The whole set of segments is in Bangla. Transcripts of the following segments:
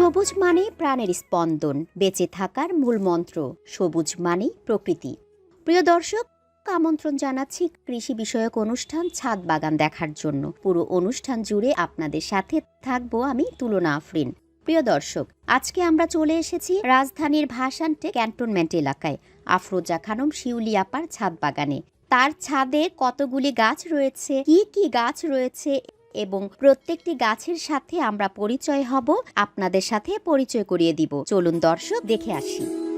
সবুজ মানে প্রাণের স্পন্দন, বেঁচে থাকার মূল মন্ত্র, সবুজ মানেই প্রকৃতি। প্রিয় দর্শক, আমন্ত্রণ জানাচ্ছি কৃষি বিষয়ক অনুষ্ঠান ছাদ বাগান দেখার জন্য। পুরো অনুষ্ঠান জুড়ে আপনাদের সাথে থাকব আমি তুলনা আফরিন। প্রিয় দর্শক, আজকে আমরা চলে এসেছি রাজধানীর ভাসানটে ক্যান্টনমেন্ট এলাকায়, আফরোজা খানম শিউলি আপার ছাদ বাগানে। তার ছাদে কতগুলি গাছ রয়েছে, কি কি গাছ রয়েছে এবং প্রত্যেকটি গাছের সাথে আমরা পরিচয় হব, আপনাদের সাথে পরিচয় করিয়ে দিব। চলুন দর্শক, দেখে আসি।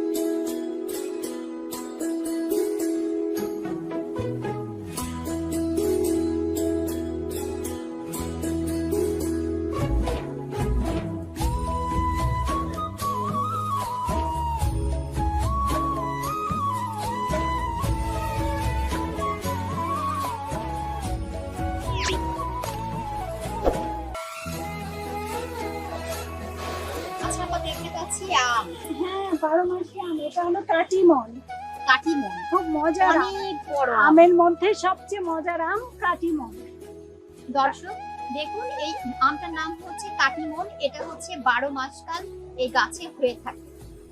হলো কাটিমন। কাটিমন। খুব মজার। অনেক বড় আমের মধ্যে সবচেয়ে মজার আম কাটিমন। দর্শক দেখুন এই আমটার নাম হচ্ছে কাটিমন এটা হচ্ছে বারো মাসকাল এই গাছে হয়ে থাকে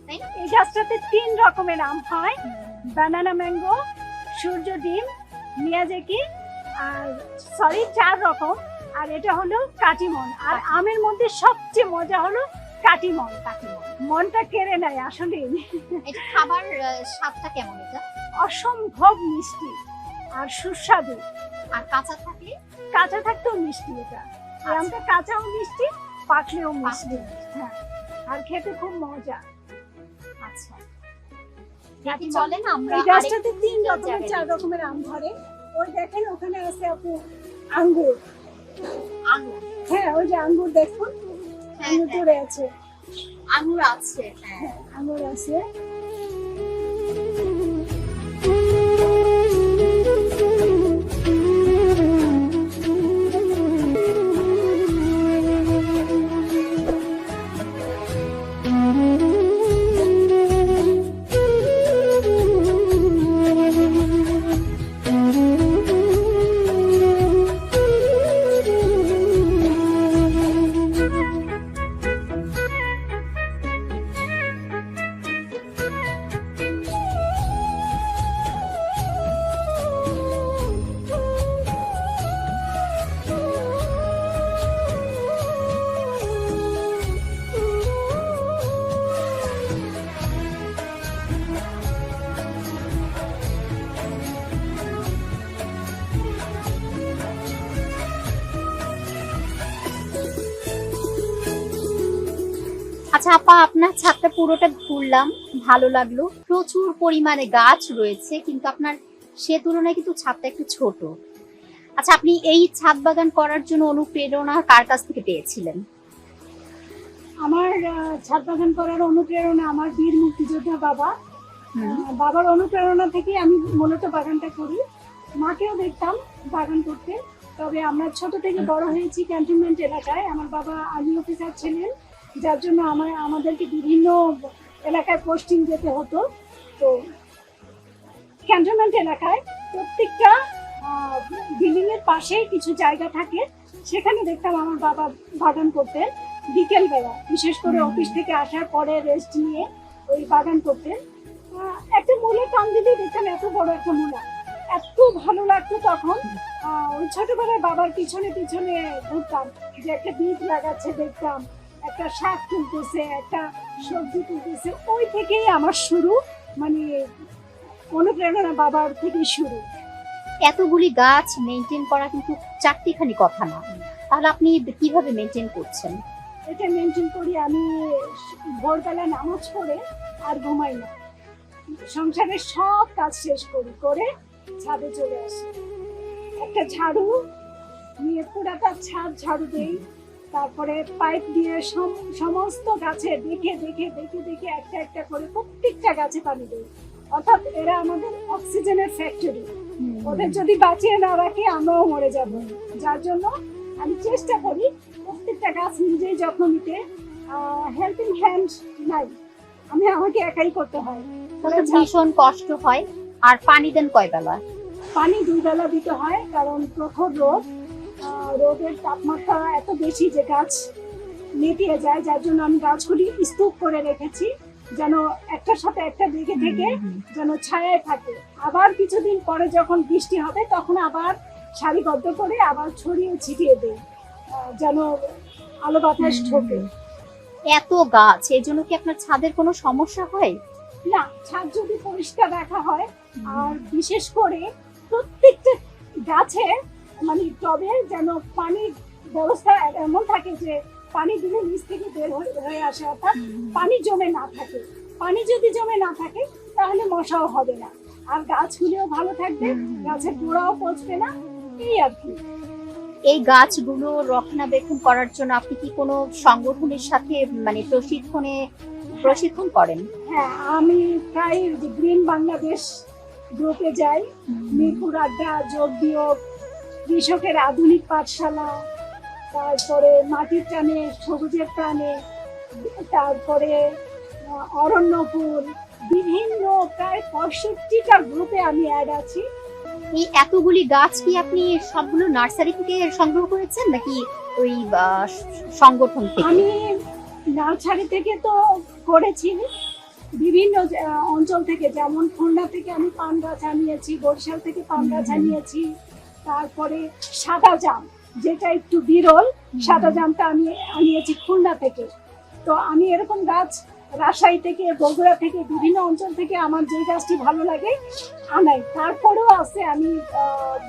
তাই না? এই গাছটাতে তিন রকমের আম হয়। বানানা ম্যাঙ্গো সূর্য ডিম মিয়াজাকি আর সরি চার রকম। আর এটা হলো কাটিমন। আর আমের মধ্যে সবচেয়ে মজা হলো কাটিমন। কাটিমন। মনটা কেড়ে নেয় আসলে। এটা খাবার স্বাদটা কেমন এটা? অসম্ভব মিষ্টি আর সুস্বাদু। আর কাঁচা থাকলে? কাঁচা থাকতেও মিষ্টি এটা। এই আমটা কাঁচাও মিষ্টি পাকলেও মিষ্টি। হ্যাঁ আর খেতে খুব মজা। আচ্ছা। চলেন আমরা এই গাছটাতে তিন রকমের চার রকমের আম ধরে। ওই দেখেন ওখানে আছে আপু আঙ্গুর। হ্যাঁ ওই যে আঙ্গুর দেখুন। হ্যাঁ, আঙ্গুর হ্যাঁ, ধরে আছে আঙুর আছে। হ্যাঁ আঙ্গুর আছে। আচ্ছা আপা আপনার ছাদটা পুরোটা ঘুরলাম ভালো লাগল। প্রচুর পরিমাণে গাছ রয়েছে কিন্তু আপনার সে তুলনায় কিন্তু ছাদটা একটু ছোট। আচ্ছা আপনি এই ছাদ বাগান করার জন্য অনুপ্রেরণা কার কাছ থেকে পেয়েছিলেন? আমার ছাদ বাগান করার অনুপ্রেরণা আমার বীর মুক্তিযোদ্ধা বাবা। বাবার অনুপ্রেরণা থেকে আমি মূলত বাগানটা করি। মাকেও দেখতাম বাগান করতে। তবে আমরা ছোট থেকে বড় হয়েছি ক্যান্টনমেন্ট এলাকায়। আমার বাবা আর্মি অফিসার ছিলেন। যার জন্য আমার আমাদেরকে বিভিন্ন এলাকায় পোস্টিং যেতে হতো। তো ক্যান্টনমেন্ট এলাকায় প্রত্যেকটা বিল্ডিংয়ের এর পাশে কিছু জায়গা থাকে সেখানে দেখতাম আমার বাবা বাগান করতেন বিকেলবেলা। বিশেষ করে অফিস থেকে আসার পরে রেস্ট নিয়ে ওই বাগান করতেন। একটা মূলের কাম দিলেই দেখতাম এত বড় একটা মূলা। এত ভালো লাগতো তখন। ওই ছোটবেলায় বাবার পিছনে পিছনে ঘুরতাম যে একটা বীজ লাগাচ্ছে দেখতাম। একটা শাক তুলতেছে একটা সবজি তুলতেছে ওই থেকেই আমার শুরু মানে অনুপ্রেরণা বাবার থেকেই শুরু। এতগুলি গাছ মেনটেন করা কিন্তু চারটিখানি কথা না। তাহলে আপনি কীভাবে মেনটেন করছেন? এটা মেনটেন করি আমি ভোরবেলা নামাজ পড়ে আর ঘুমাই না। সংসারের সব কাজ শেষ করি করে ছাদে চলে আসি। একটা ঝাড়ু নিয়ে পুরাটা ছাদ ঝাড়ু দেই। তারপরে পাইপ দিয়ে সম- সমস্ত গাছে দেখে দেখে দেখে দেখে একটা একটা করে প্রত্যেকটা গাছে পানি দেয়। অর্থাৎ এরা আমাদের অক্সিজেনের ফ্যাক্টরি। ওদের যদি বাঁচিয়ে না রাখি আমরাও মরে যাব। যার জন্য আমি চেষ্টা করি প্রত্যেকটা গাছ নিজেই যত্ন নিতে। হেল্পিং হ্যান্ড নাই। আমি আমাকে একাই করতে হয়। ভীষণ কষ্ট হয়। আর পানি দেন কয় বেলা পানি দুই বেলা দিতে হয় কারণ প্রখর রোদ আহ, রোদের তাপমাত্রা এত বেশি যে গাছ নেতিয়ে যায় যার জন্য আমি গাছগুলি স্তূপ করে রেখেছি যেন একটার সাথে একটা দিকে থেকে যেন ছায়ায় থাকে। আবার কিছুদিন পরে যখন বৃষ্টি হবে তখন আবার সারিবদ্ধ করে আবার ছড়িয়ে ছিটিয়ে দেয় যেন আলো বাতাস ঢোকে। এত গাছ এই জন্য কি আপনার ছাদের কোনো সমস্যা হয়? না ছাদ যদি পরিষ্কার রাখা হয় আর বিশেষ করে প্রত্যেকটা গাছে মানে টবে যেন পানির ব্যবস্থা এমন থাকে যে পানি দিলে নিচ থেকে বের হয়ে- হয়ে আসে অর্থাৎ পানি জমে না থাকে। পানি যদি জমে না থাকে তাহলে মশাও হবে না। আর গাছগুলিও ভালো থাকবে গাছের গোড়াও পচবে না এই আর কি। এই গাছগুলো রক্ষণাবেক্ষণ করার জন্য আপনি কি কোনো সংগঠনের সাথে মানে প্রশিক্ষণে প্রশিক্ষণ করেন? হ্যাঁ আমি প্রায় গ্রিন বাংলাদেশ গ্রুপে যাই মিরপুর আড্ডা যোগ বিয়োগ কৃষকের আধুনিক পাঠশালা তারপরে মাটির টানে সবুজের প্রাণে তারপরে অরণ্যপুর বিভিন্ন প্রায় পঁয়ষট্টিটা গ্রুপে আমি অ্যাড আছি। এই এতগুলি গাছ কি আপনি সবগুলো নার্সারি থেকে সংগ্রহ করেছেন নাকি ওই সংগঠন থেকে? আমি নার্সারি থেকে তো করেছি। বিভিন্ন অঞ্চল থেকে যেমন খুলনা থেকে আমি পান গাছ আনিয়েছি বরিশাল থেকে পান গাছ। আনিয়েছি। তারপরে সাদা জাম যেটা একটু বিরল সাদা জামটা আমি আনিয়েছি খুলনা থেকে। তো আমি এরকম গাছ রাজশাহী থেকে বগুড়া থেকে বিভিন্ন অঞ্চল থেকে আমার যে গাছটি ভালো লাগে আনাই। তারপরেও আছে আমি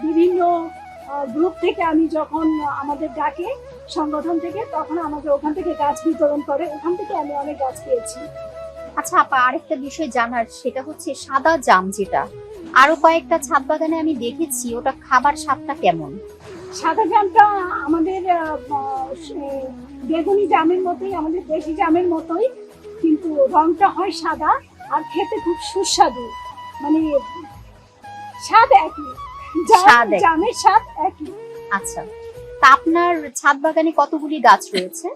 বিভিন্ন গ্রুপ থেকে আমি যখন আমাদের ডাকে সংগঠন থেকে তখন আমাকে ওখান থেকে গাছ বিতরণ করে। ওখান থেকে আমি অনেক গাছ পেয়েছি। আচ্ছা আপা আরেকটা বিষয় জানার সেটা হচ্ছে সাদা জাম যেটা আরও কয়েকটা ছাদ বাগানে আমি দেখেছি ওটা খাবার স্বাদটা কেমন? সাদা জামটা আমাদের বেগুনি জামের মতোই আমাদের দেশি জামের মতোই কিন্তু রংটা হয় সাদা আর খেতে খুব সুস্বাদু। মানে স্বাদ একই। জামের স্বাদ একই। আচ্ছা তা আপনার ছাদ বাগানে কতগুলি গাছ রয়েছে?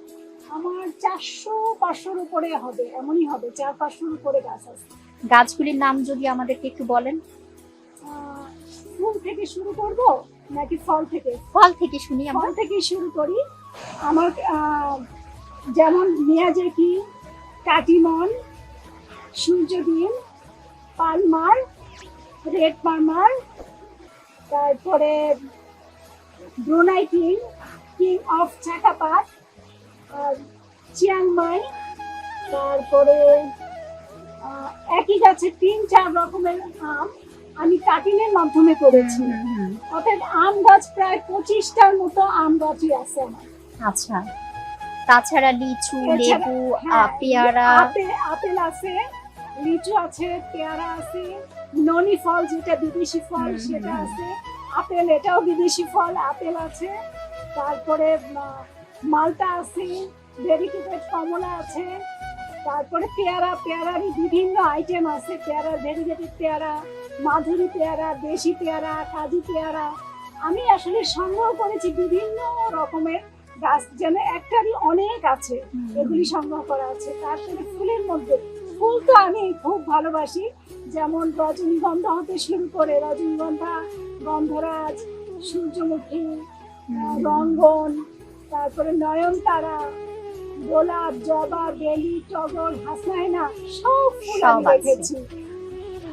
আমার চারশো পাঁচশোর উপরে হবে এমনই হবে চার পাঁচশোর উপরে গাছ আছে। গাছগুলির নাম যদি আমাদেরকে একটু বলেন। ফুল থেকে শুরু করব নাকি ফল থেকে? ফল থেকে শুনি ফল থেকে শুরু করি। আমার যেমন মিয়াজাকি কাটিমন সূর্যদিন পালমার রেড পালমার তারপরে Brunei king king of চাকাপাত Chiang Mai তারপরে একই গাছে তিন চার রকমের আম। আমি কাটিংয়ের মাধ্যমে করেছি। অর্থাৎ আম গাছ প্রায় পঁচিশটার মতো আম গাছই আছে আমার। আচ্ছা। তাছাড়া লিচু লেবু হ্যাঁ, পেয়ারা। আপেল আছে লিচু আছে পেয়ারা আছে ননি ফল যেটা বিদেশি ফল সেটা আছে আপেল এটাও বিদেশি ফল আপেল আছে তারপরে মালটা আছে ভেরিকেটেড কমলা আছে তারপরে পেয়ারা পেয়ারারই বিভিন্ন আইটেম আছে পেয়ারা ভেরিকেটেড পেয়ারা মাধুরী পেয়ারা দেশি পেয়ারা কাজু পেয়ারা। আমি আসলে সংগ্রহ করেছি বিভিন্ন রকমের গাছ যেন একটারই অনেক আছে। এগুলি সংগ্রহ করা আছে। তারপরে ফুলের মধ্যে ফুল তো আমি খুব ভালোবাসি। যেমন রজনীগন্ধা হতে শুরু করে রজনীগন্ধা গন্ধরাজ সূর্যমুখী রঙ্গন তারপরে নয়নতারা গোলাপ জবা বেলি টগর হাসনাইনা সব ফুল আমি। রেখেছি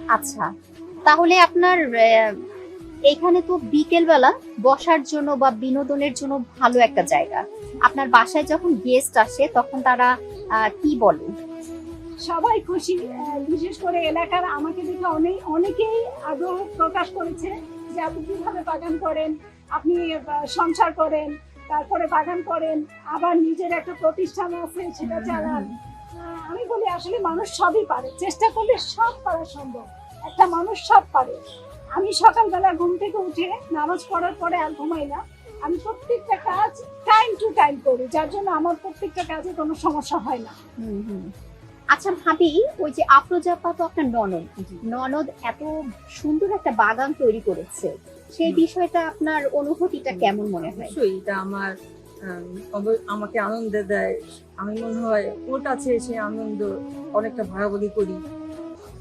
আচ্ছা তাহলে আপনার এখানে তো বিকেল বেলা বসার জন্য বা বিনোদনের জন্য ভালো একটা জায়গা। আপনার বাসায় যখন গেস্ট আসে, তখন তারা কি বলে? সবাই খুশি বিশেষ করে এলাকার আমাকে দেখে অনেক, অনেকেই আগ্রহ প্রকাশ করেছে যে আপনি কীভাবে বাগান করেন, আপনি সংসার করেন, তারপরে বাগান করেন, আবার নিজের একটা প্রতিষ্ঠান আছে সেটা চালান। আমি বলি আসলে মানুষ সবই পারে, চেষ্টা করলে সব করা সম্ভব। একটা মানুষ সব পারে। আমি সকালবেলা ঘুম থেকে উঠে নামাজ পড়ার পরে আর ঘুমাই না। আমি প্রত্যেকটা কাজ টাইম টু টাইম করি যার জন্য আমার প্রত্যেকটা কাজে কোনো সমস্যা হয় না। আচ্ছা ভাবি ওই যে আফরোজাপা তো আপনার ননদ। ননদ এত সুন্দর একটা বাগান তৈরি করেছে। সেই বিষয়টা আপনার অনুভূতিটা কেমন মনে হয়? এটা আমার আমাকে আনন্দ দেয়। আমি মনে হয় ওর কাছে এসে আনন্দ অনেকটা ভাগাভাগি করি।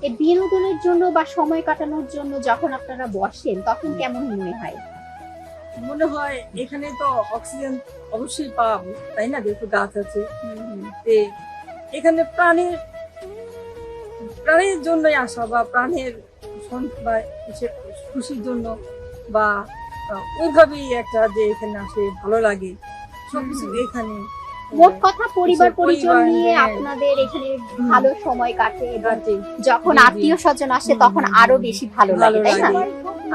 এই বিনোদনের জন্য বা সময় কাটানোর জন্য যখন আপনারা বসেন তখন কেমন মনে হয়? মনে হয় এখানে তো অক্সিজেন অবশ্যই পাবো তাই না? যেহেতু গাছ আছে। এখানে প্রাণীর প্রাণীর জন্যই আসা বা প্রাণের বা খুশির জন্য বা ওইভাবেই একটা যে এখানে আসে ভালো লাগে। সবকিছু। এখানে মোট কথা পরিবার পরিজন নিয়ে নিয়ে- আপনাদের এখানে ভালো সময় কাটে যখন জি, জি। আত্মীয় স্বজন আসে তখন আরও বেশি ভালো লাগে তাই না?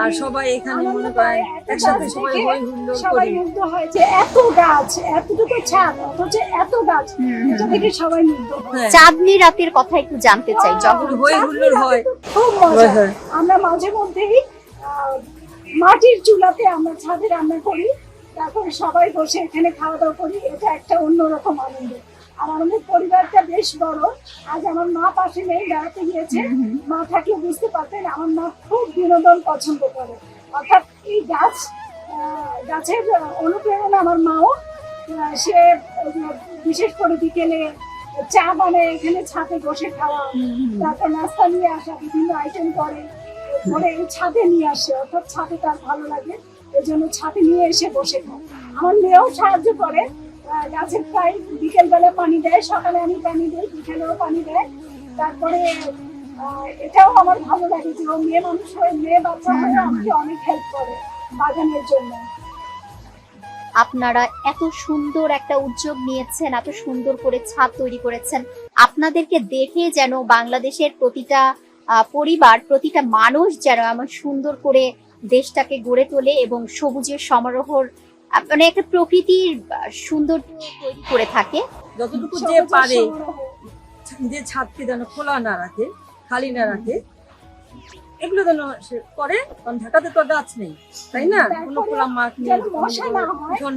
আর সবাই এখানে মনে পায়, একসাথে সবাই হই হুল্লোড় সবাই করি মুগ্ধ হয় যে এত গাছ এতটুকু ছাদ অথচ এত গাছ এটা দেখে সবাই মুগ্ধ হয়। হ্যাঁ। চাঁদনি রাতের কথা একটু জানতে চাই যখন হই হুল্লোড় হয়। খুব মজা। আমরা মাঝে মধ্যেই মাটির চুলাতে আমরা ছাদে রান্না করি। তারপরে সবাই বসে এখানে খাওয়া দাওয়া করি এটা একটা অন্যরকম আনন্দ। আর আমাদের পরিবারটা বেশ বড়। আজ আমার মা পাশে নেই বেড়াতে গিয়েছে। মা থাকলে বুঝতে পারতেন আমার মা খুব বিনোদন পছন্দ করে। অর্থাৎ এই গাছ গাছের অনুপ্রেরণা আমার মাও। সে বিশেষ করে বিকেলে চা বানায় এখানে ছাদে বসে খাওয়া। তারপর নাস্তা নিয়ে আসা বিভিন্ন আইটেম করে। এই ছাদে নিয়ে আসে অর্থাৎ ছাদে তার ভালো লাগে। এই জন্য ছাদে নিয়ে এসে বসে খায় আমার মেয়েও সাহায্য করে। গাছের প্রায় বিকেল বেলা পানি দেয় সকালে আমি পানি দিই বিকেলেও পানি দেয়। তারপরে এটাও আমার ভালো লাগে যে ও মেয়ে মানুষ হয়ে মেয়ে বাচ্চা হয়ে আমাকে অনেক হেল্প করে বাগানের জন্য। আপনারা এত সুন্দর একটা উদ্যোগ নিয়েছেন এত সুন্দর করে ছাদ তৈরি করেছেন। আপনাদেরকে দেখে যেন বাংলাদেশের প্রতিটা পরিবার প্রতিটা মানুষ যেন এমন সুন্দর করে দেশটাকে গড়ে তোলে এবং সবুজের সমারোহর মানে একটা প্রকৃতির সুন্দর তৈরি করে থাকে। যতটুকু যে পারে সমারোহ। যে ছাদকে যেন খোলা না রাখে খালি না রাখে এগুলো যেন সে করে কারণ ঢাকাতে তো গাছ নেই তাই না? কোনো খোলা মাঠ নেই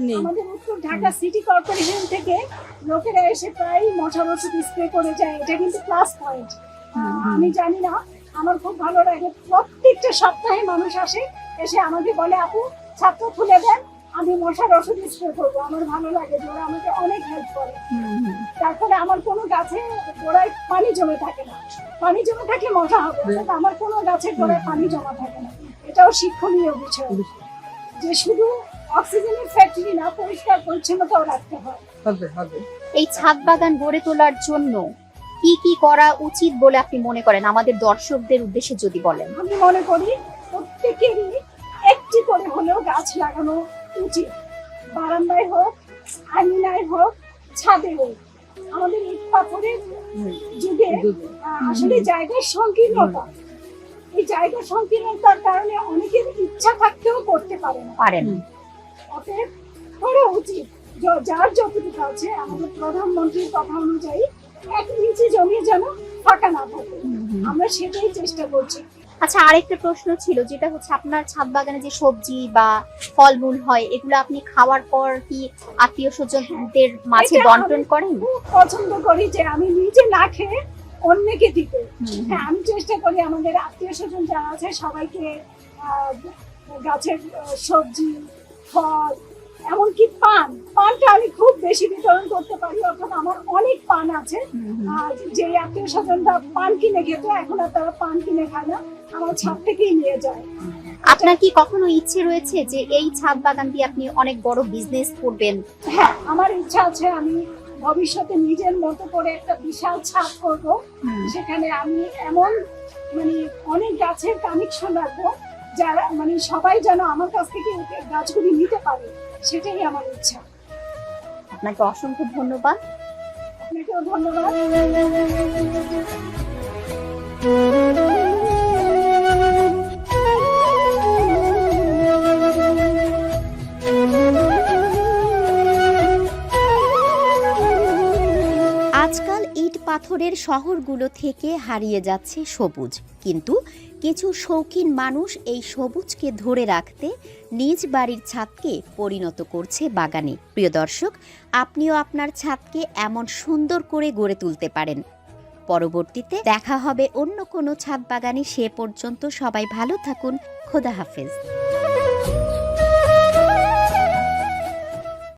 নেই। ঢাকা সিটি কর্পোরেশন থেকে লোকেরা এসে প্রায় মশার ওষুধ স্প্রে করে যায় এটা কিন্তু প্লাস পয়েন্ট আমি জানি না আমার খুব ভালো লাগে। প্রত্যেকটা সপ্তাহে মানুষ আসে এসে আমাকে বলে আপু ছাত্র খুলে দেন আমি মশার ওষুধ স্প্রে করব। আমার ভালো লাগে যে ওরা আমাকে অনেক হেল্প করে। তারপরে আমার কোনো গাছে গোড়ায় পানি জমে থাকে না। পানি জমে থাকলে মশা হবে অর্থাৎ আমার কোনো গাছের গোড়ায় পানি জমা থাকে না। এটাও শিক্ষণীয় বিষয়। যে শুধু অক্সিজেনের ফ্যাক্টরি না পরিষ্কার পরিচ্ছন্নতাও রাখতে হয়। এই ছাদ বাগান গড়ে তোলার জন্য কি কি করা উচিত বলে আপনি মনে করেন? আমাদের দর্শকদের উদ্দেশ্যে যদি বলেন। আমি মনে করি প্রত্যেকেরই একটি করে হলেও গাছ লাগানো উচিত। বারান্দায় হোক আঙিনায় হোক ছাদে হোক। আমাদের ইট পাথরের যুগে আসলে জায়গার সংকীর্ণতা। এই জায়গা সংকীর্ণতার কারণে অনেকের ইচ্ছা থাকতেও করতে পারে না। পারেন অতএব করা উচিত। যার যতটুকু আছে আমাদের প্রধানমন্ত্রীর কথা অনুযায়ী এক ইঞ্চি জমি যেন ফাঁকা না থাকে। আমরা সেটাই চেষ্টা করছি। আচ্ছা আরেকটা প্রশ্ন ছিল যেটা হচ্ছে আপনার ছাদ বাগানে যে সবজি বা ফলমূল হয় এগুলো আপনি খাওয়ার পর কি আত্মীয় স্বজনদের মাঝে বন্টন করেন? পছন্দ করি যে আমি নিজে না খেয়ে অন্যকে দিতে। হ্যাঁ আমি চেষ্টা করি আমাদের আত্মীয় স্বজন যারা আছে সবাইকে গাছের সবজি ফল এমনকি পান পানটা আমি খুব বেশি বিতরণ করতে পারি অর্থাৎ আমার অনেক পান আছে। আর যে আত্মীয় স্বজনরা পান কিনে খেত এখন আর তারা পান কিনে খায় না আমার ছাদ থেকেই নিয়ে যায়। আপনার কি কখনো ইচ্ছে রয়েছে যে এই ছাদ বাগান দিয়ে আপনি অনেক বড় বিজনেস করবেন? হ্যাঁ আমার ইচ্ছা আছে আমি ভবিষ্যতে নিজের মতো করে একটা বিশাল ছাদ করব সেখানে আমি এমন মানে অনেক গাছের কানেকশন রাখব যারা মানে সবাই যেন আমার কাছ থেকে গাছগুলি নিতে পারে। সেটাই আমার ইচ্ছা। আপনাকে অসংখ্য ধন্যবাদ। আপনাকেও ধন্যবাদ। ইট পাথরের শহরগুলো থেকে হারিয়ে যাচ্ছে সবুজ। কিন্তু কিছু শৌখিন মানুষ এই সবুজকে ধরে রাখতে নিজ বাড়ির ছাদকে পরিণত করছে বাগানে। প্রিয় দর্শক, আপনিও আপনার ছাদকে এমন সুন্দর করে গড়ে তুলতে পারেন। পরবর্তীতে দেখা হবে অন্য কোনো ছাদ বাগানে। সে পর্যন্ত সবাই ভালো থাকুন। খোদা হাফেজ।